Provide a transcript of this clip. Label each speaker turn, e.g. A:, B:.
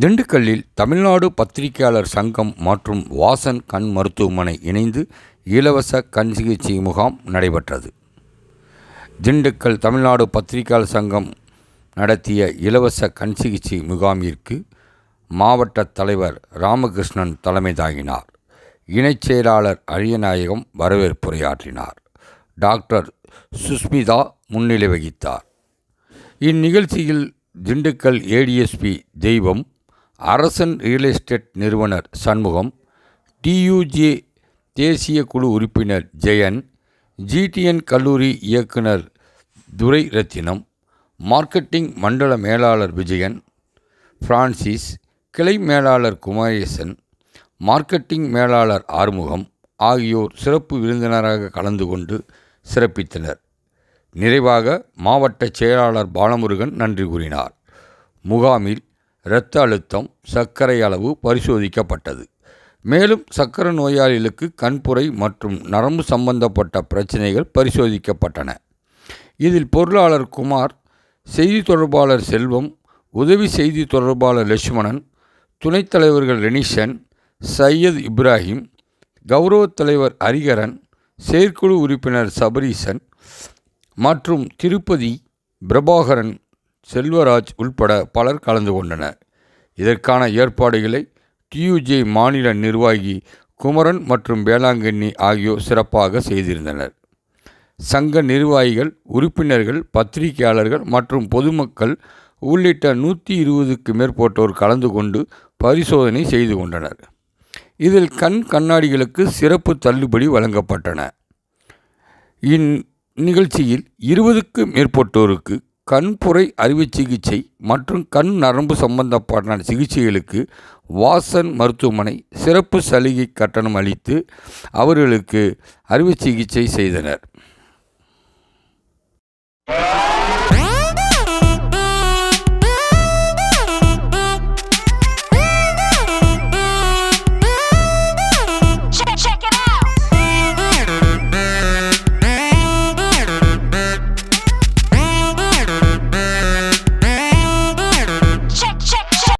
A: திண்டுக்கல்லில் தமிழ்நாடு பத்திரிகையாளர் சங்கம் மற்றும் வாசன் கண் மருத்துவமனை இணைந்து இலவச கண் சிகிச்சை முகாம் நடைபெற்றது. திண்டுக்கல் தமிழ்நாடு பத்திரிகையாளர் சங்கம் நடத்திய இலவச கண் சிகிச்சை முகாமிற்கு மாவட்ட தலைவர் ராமகிருஷ்ணன் தலைமை தாங்கினார். இணைச் செயலாளர் அரியநாயகம் வரவேற்புரையாற்றினார். டாக்டர் சுஸ்மிதா முன்னிலை வகித்தார். இந்நிகழ்ச்சியில் திண்டுக்கல் ஏடிஎஸ்பி தெய்வம் அரசன் ரியல் எஸ்டேட் நிறுவனர் சண்முகம் டியூஜே தேசிய குழு உறுப்பினர் ஜெயன் ஜிடிஎன் கல்லூரி இயக்குனர் துரை ரத்தினம் மார்க்கெட்டிங் மண்டல மேலாளர் விஜயன் பிரான்சிஸ் கிளை மேலாளர் குமாரேசன் மார்க்கெட்டிங் மேலாளர் ஆறுமுகம் ஆகியோர் சிறப்பு விருந்தினராக கலந்து கொண்டு சிறப்பித்தனர். நிறைவாக மாவட்ட செயலாளர் பாலமுருகன் நன்றி கூறினார். முகாமில் இரத்த அழுத்தம் சர்க்கரை அளவு பரிசோதிக்கப்பட்டது. மேலும் சர்க்கரை நோயாளிகளுக்கு கண்புரை மற்றும் நரம்பு சம்பந்தப்பட்ட பிரச்சனைகள் பரிசோதிக்கப்பட்டன. இதில் பொருளாளர் குமார் செய்தி தொடர்பாளர் செல்வம் உதவி செய்தி தொடர்பாளர் லட்சுமணன் துணைத் தலைவர்கள் ரெனிஷன் சையத் இப்ராஹிம் கௌரவத் தலைவர் ஹரிகரன் செயற்குழு உறுப்பினர் சபரீசன் மற்றும் திருப்பதி பிரபாகரன் செல்வராஜ் உள்பட பலர் கலந்து கொண்டனர். இதற்கான ஏற்பாடுகளை டியூஜே மாநில நிர்வாகி குமரன் மற்றும் வேளாங்கண்ணி ஆகியோர் சிறப்பாக செய்திருந்தனர். சங்க நிர்வாகிகள் உறுப்பினர்கள் பத்திரிகையாளர்கள் மற்றும் பொதுமக்கள் உள்ளிட்ட நூற்றி இருபதுக்கு மேற்பட்டோர் கலந்து கொண்டு பரிசோதனை செய்து கொண்டனர். இதில் கண் கண்ணாடிகளுக்கு சிறப்பு தள்ளுபடி வழங்கப்பட்டன. இந்நிகழ்ச்சியில் இருபதுக்கு மேற்பட்டோருக்கு கண்புரை அறுவை சிகிச்சை மற்றும் கண் நரம்பு சம்பந்தப்பட்ட சிகிச்சைகளுக்கு வாசன் மருத்துவமனை சிறப்பு சலுகை கட்டணம் அளித்து அவர்களுக்கு அறுவை சிகிச்சை செய்தனர்.